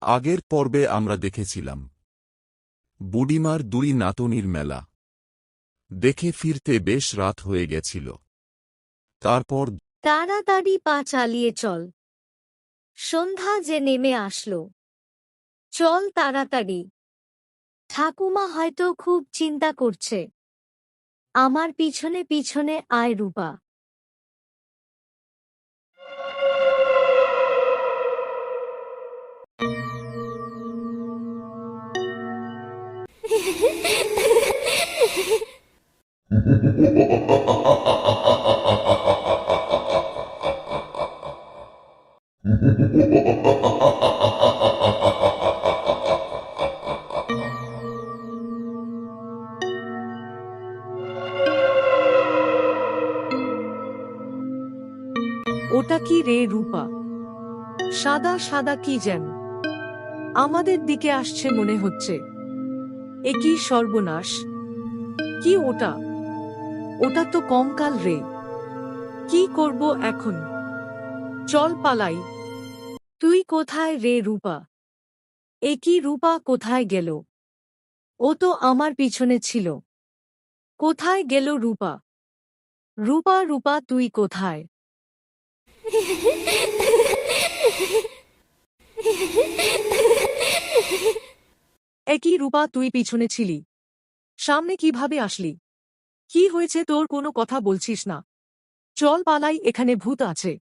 আগের পর্বে আমরা দেখেছিলাম। বুড়িমার দুই নাতনির মেলা। দেখে ফিরতে বেশ রাত হয়ে গেছিল। তারপর তাড়াতাড়ি পা চালিয়ে চল। সন্ধ্যা যে নেমে আসলো। চল তাড়াতাড়ি। ঠাকুমা হয়তো খুব চিন্তা করছে। আমার পিছনে পিছনে আয় রূপা। ওটা কি রে রূপা? সাদা সাদা কি যেন? আমাদের দিকে আসছে মনে হচ্ছে। এ কি সর্বনাশ। কি ওটা? ওটা তো কমকাল রে। কি করব এখন? চল পালাই। তুই কোথায় রে রূপা? এ কি রূপা কোথায় গেল? ও তো আমার পিছনে ছিল। কোথায় গেল রূপা? রূপা রূপা, তুই কোথায়? একই রূপা, তুই পিছনে ছিলি? সামনে কীভাবে আসলি? কি হয়েছে তোর কোনো কথা বলছিস না? চল পালাই এখানে ভূত আছে।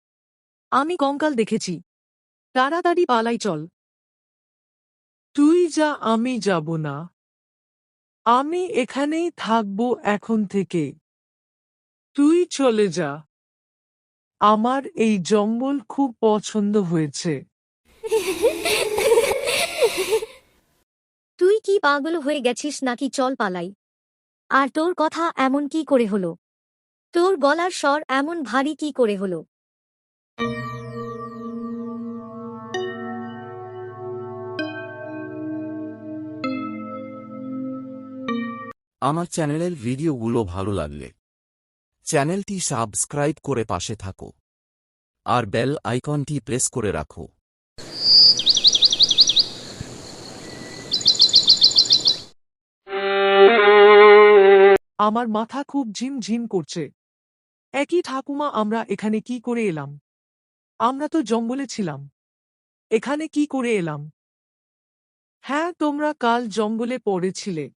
আমি কঙ্কাল দেখেছি। তাড়াতাড়ি পালাই চল। তুই যা আমি যাব না। আমি এখানেই থাকব এখন থেকে। তুই চলে যা। আমার এই জঙ্গল খুব পছন্দ হয়েছে। তুই কি পাগল হয়ে গেছিস নাকি চল পালাই। আর তোর কথা এমন কি করে হলো? তোর গলার স্বর এমন ভারী কি করে হলো? আমার চ্যানেলের ভিডিওগুলো ভালো লাগলে চ্যানেলটি সাবস্ক্রাইব করে পাশে থাকো আর বেল আইকনটি প্রেস করে রাখো। আমার মাথা খুব ঝিম ঝিম করছে। একই ঠাকুমা, আমরা এখানে কি করে এলাম? আমরা তো জঙ্গলে ছিলাম। এখানে কি করে এলাম? হ্যাঁ তোমরা কাল জঙ্গলে পড়েছিলে।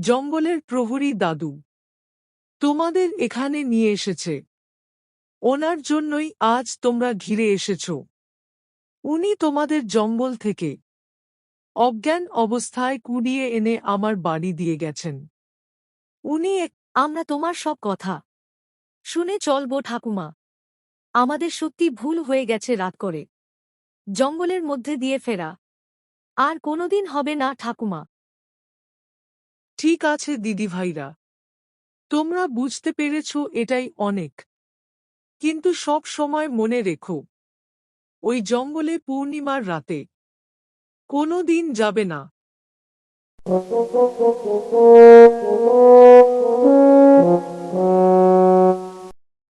জঙ্গলের প্রহরী দাদু। তোমাদের এখানে নিয়ে এসেছে। ওনার জন্যই আজ তোমরা ঘিরে এসেছ। উনি তোমাদের জঙ্গল থেকে অজ্ঞান অবস্থায় কুড়িয়ে এনে আমার বাড়ি দিয়ে গেছেন। উনি এক, আমরা তোমার সব কথা শুনে চলবো ঠাকুমা। আমাদের সত্যি ভুল হয়ে গেছে রাত করে। জঙ্গলের মধ্যে দিয়ে ফেরা। আর কোনোদিন হবে না ঠাকুমা। ঠিক আছে দিদিভাইরা তোমরা বুঝতে পেরেছ এটাই অনেক। কিন্তু সব সময় মনে রেখো, ওই জঙ্গলে পূর্ণিমার রাতে কোনো দিন যাবে না। Thank you.